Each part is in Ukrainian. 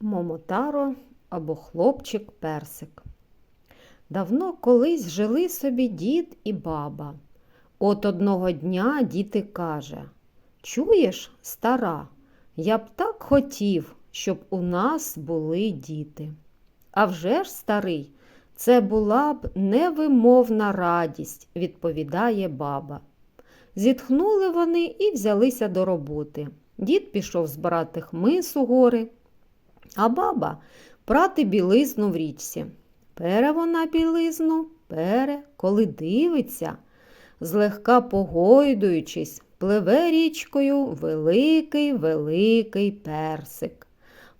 Момотаро або хлопчик персик. Давно колись жили собі дід і баба. От одного дня дід і каже Чуєш, стара, я б так хотів, щоб у нас були діти. А вже ж, старий, це була б невимовна радість, відповідає баба. Зітхнули вони і взялися до роботи. Дід пішов збирати хмис у гори, а баба прати білизну в річці. Пере вона білизну, пере, коли дивиться, злегка погойдуючись, пливе річкою великий великий персик.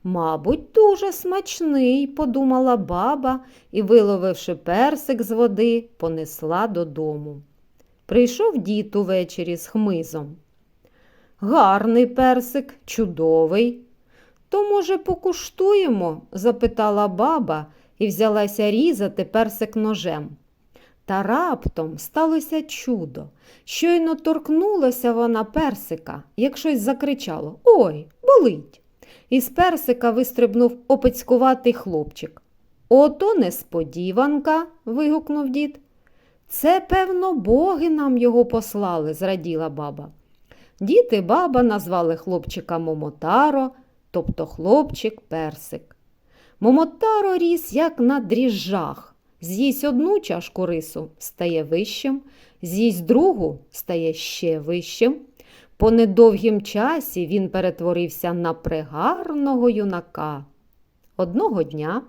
Мабуть, дуже смачний, подумала баба і, виловивши персик з води, понесла додому. Прийшов дід увечері з хмизом. Гарний персик, чудовий. То, може, покуштуємо? запитала баба і взялася різати персик ножем. Та раптом сталося чудо. Щойно торкнулася вона персика, як щось закричало Ой, болить! Із персика вистрибнув опецькуватий хлопчик. Ото несподіванка. вигукнув дід. Це, певно, боги нам його послали, зраділа баба. Дід і баба назвали хлопчика Момотаро, тобто хлопчик персик. Момотаро ріс, як на дріжджах. З'їсть одну чашку рису стає вищим, з'їсть другу стає ще вищим. По недовгім часі він перетворився на пригарного юнака. Одного дня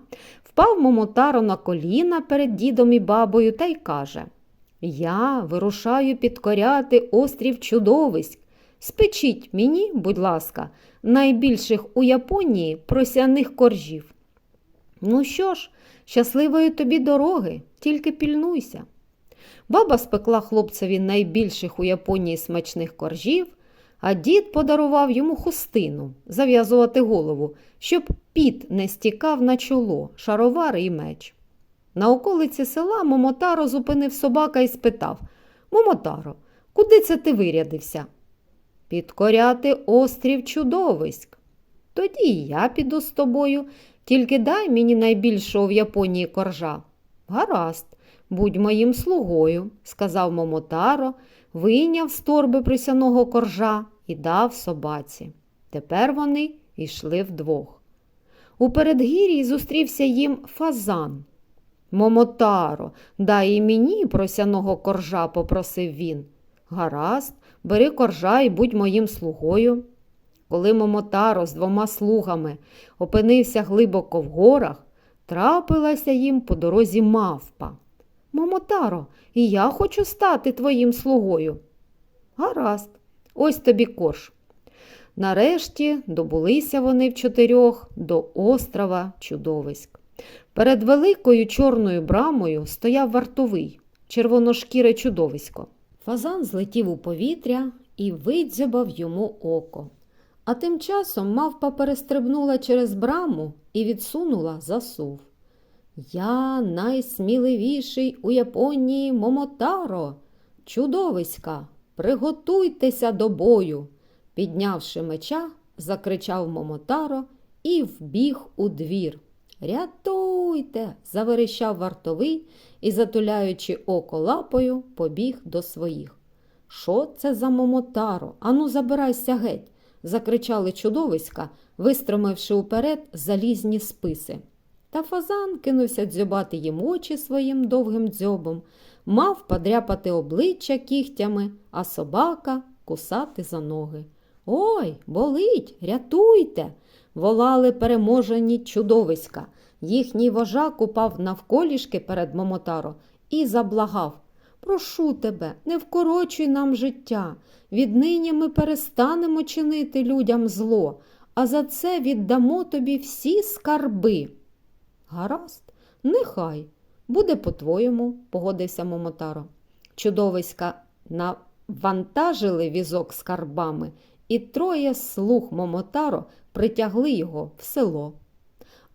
впав Момотаро на коліна перед дідом і бабою та й каже Я вирушаю підкоряти острів чудовиськ. Спечіть мені, будь ласка, найбільших у Японії просяних коржів. Ну що ж, щасливої тобі дороги, тільки пільнуйся. Баба спекла хлопцеві найбільших у Японії смачних коржів, а дід подарував йому хустину зав'язувати голову, щоб піт не стікав на чоло, шаровари і меч. На околиці села Момотаро зупинив собака і спитав Момотаро, куди це ти вирядився? Підкоряти острів чудовиськ. Тоді я піду з тобою, тільки дай мені найбільшого в Японії коржа. Гаразд, будь моїм слугою, сказав Момотаро, вийняв з торби присяного коржа і дав собаці. Тепер вони йшли вдвох. У передгір'ї зустрівся їм фазан. Момотаро, дай і мені просяного коржа, попросив він. Гаразд, бери коржа і будь моїм слугою. Коли Момотаро з двома слугами опинився глибоко в горах, трапилася їм по дорозі мавпа. Момотаро, і я хочу стати твоїм слугою. Гаразд, ось тобі корж. Нарешті добулися вони в чотирьох до острова Чудовиськ. Перед великою чорною брамою стояв вартовий, червоношкіре чудовисько. Фазан злетів у повітря і видзьобав йому око. А тим часом мавпа перестрибнула через браму і відсунула засув. Я найсміливіший у Японії Момотаро, чудовиська, приготуйтеся до бою. Піднявши меча, закричав Момотаро і вбіг у двір. Рятуйте, заверещав вартовий і, затуляючи око лапою, побіг до своїх. Що це за Момотаро? Ану, забирайся геть, закричали чудовиська, вистромивши уперед залізні списи. Та фазан кинувся дзьобати їм очі своїм довгим дзьобом, мав подряпати обличчя кігтями, а собака кусати за ноги. Ой, болить, рятуйте! Волали переможені чудовиська. Їхній вожак упав навколішки перед Момотаро і заблагав Прошу тебе, не вкорочуй нам життя. Віднині ми перестанемо чинити людям зло, а за це віддамо тобі всі скарби. Гаразд, нехай, буде по-твоєму, погодився Момотаро. Чудовиська навантажили візок з карбами, і троє слуг Момотаро притягли його в село.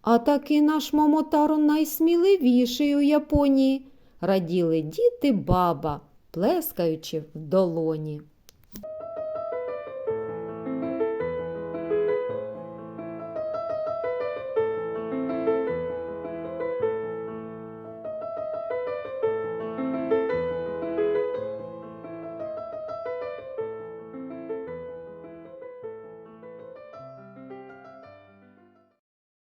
А таки наш Момотаро найсміливіший у Японії, раділи діти баба, плескаючи в долоні.